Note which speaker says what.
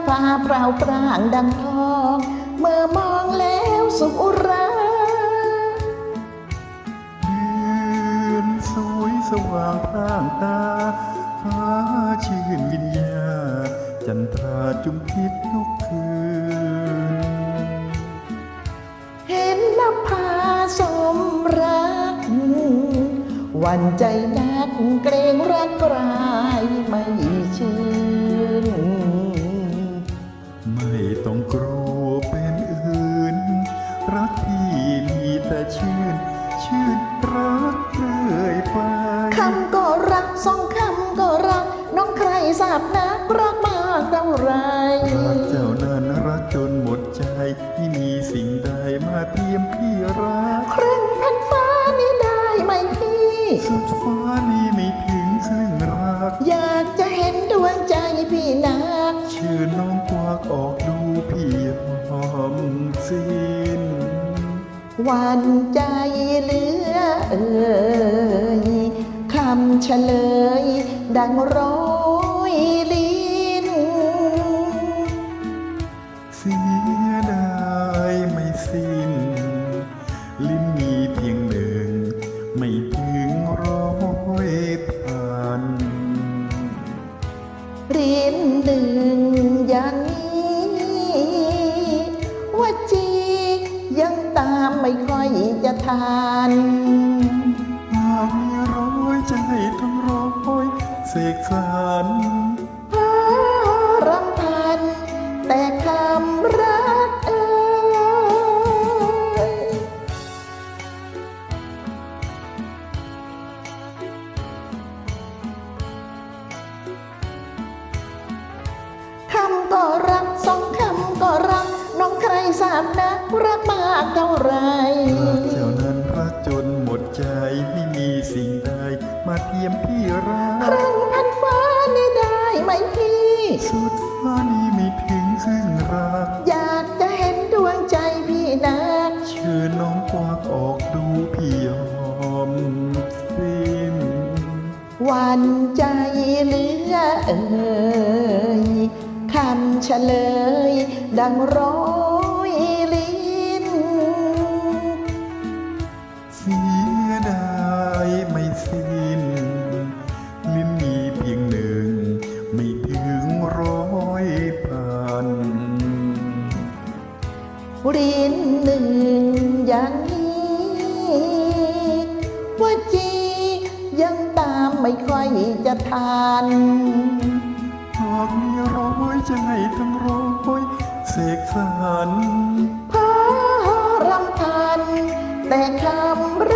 Speaker 1: วนพองหน้าเปล่าปร่างดังทอง เมื่อมองแล้วสุขุรา
Speaker 2: เดือนสวยสว่างพร่างตา ฟ้าชื่นวิญญา จันทราจุมพิษนกคืน
Speaker 1: เห็นนภาสมรัก วันใจนักเกรงรักรายไม่ชื่น
Speaker 2: ต้องกลัวเป็นอื่น รักพี่มีแต่ชื่น ชื่นรักเรื่อยไป
Speaker 1: คำก็รักสองคำก็รัก น้องใครทราบนักรักมากเท่าไร
Speaker 2: รักเจ้านั้นรักจนหมดใจไม่มีสิ่งใดมาเทียมพี่รัก
Speaker 1: ครึ่งแผ่นฟ้านี้ได้ไหมพี่
Speaker 2: สุดฟ้านี้ไม่ถึงซึ่งรัก
Speaker 1: อยากจะเห็นดวงใจพี่นัก
Speaker 2: เชิญน้องกวากออกดู ห
Speaker 1: วันใจเหลือเอ่ยคำเฉลยดังร้อ
Speaker 2: ง
Speaker 1: ค่อยจะทาน
Speaker 2: หากมีร้อยจะให้ทั้งร้อยเสกสรร
Speaker 1: พารำพัน แต่คำรักเอ่ยคำก็รั น้องใครทราบนักรักมากเท่าไร
Speaker 2: รักเจ้านั้นรักจนหมดใจไม่มีสิ่งใดมาเทียมพี่รั
Speaker 1: ค
Speaker 2: ก
Speaker 1: รึ่งแผ่นฟ้านี่ได้ไหมพี่
Speaker 2: สุดฟ้านี้ไม่ถึงซึ่งรัก
Speaker 1: อยากจะเห็นดวงใจพี่นัก
Speaker 2: เชิญน้องกวากออกดูพี่หอมสิ้น
Speaker 1: หวันใจเหลือเอ่ยคำเฉลยดังร้อย
Speaker 2: ยินมิมีเพียงหนึ่ง ไม่ถึงร้อยพัน
Speaker 1: รินหนึ่งอย่างนี้ว่าจียังตามไม่ค่อยจะทาน
Speaker 2: หากมีร้อยจะให้ทั้งร้อยเสกสรร
Speaker 1: พารำพันแต่คำ